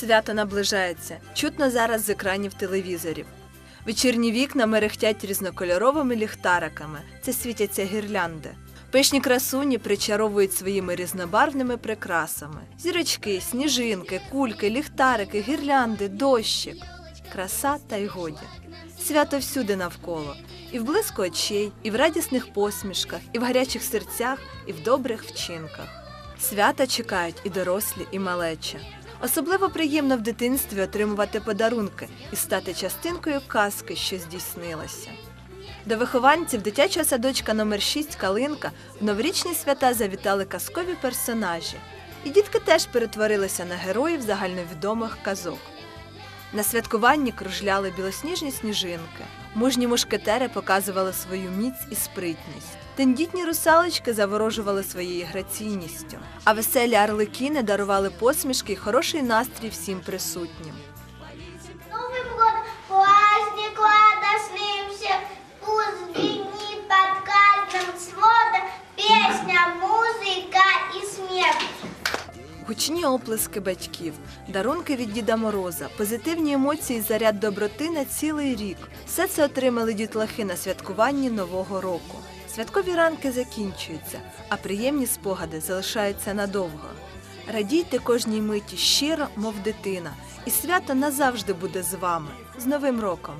Свято наближається. Чутно зараз з екранів телевізорів. Вечірні вікна мерехтять різнокольоровими ліхтариками. Це світяться гірлянди. Пишні красуні причаровують своїми різнобарвними прикрасами: зірочки, сніжинки, кульки, ліхтарики, гірлянди, дощик. Краса та й годі. Свято всюди навколо, і в блиску очей, і в радісних посмішках, і в гарячих серцях, і в добрих вчинках. Свята чекають і дорослі, і малеча. Особливо приємно в дитинстві отримувати подарунки і стати частинкою казки, що здійснилася. До вихованців дитячого садочка номер 6 Калинка в новорічні свята завітали казкові персонажі. І дітки теж перетворилися на героїв загальновідомих казок. На святкуванні кружляли білосніжні сніжинки. Мужні мушкетери показували свою міць і спритність. Тендітні русалочки заворожували своєю граційністю, а веселі орликіни дарували посмішки й хороший настрій всім присутнім. Гучні оплески батьків, дарунки від Діда Мороза, позитивні емоції, заряд доброти на цілий рік. Все це отримали дітлахи на святкуванні Нового року. Святкові ранки закінчуються, а приємні спогади залишаються надовго. Радійте кожній миті щиро, мов дитина, і свято назавжди буде з вами. З Новим роком!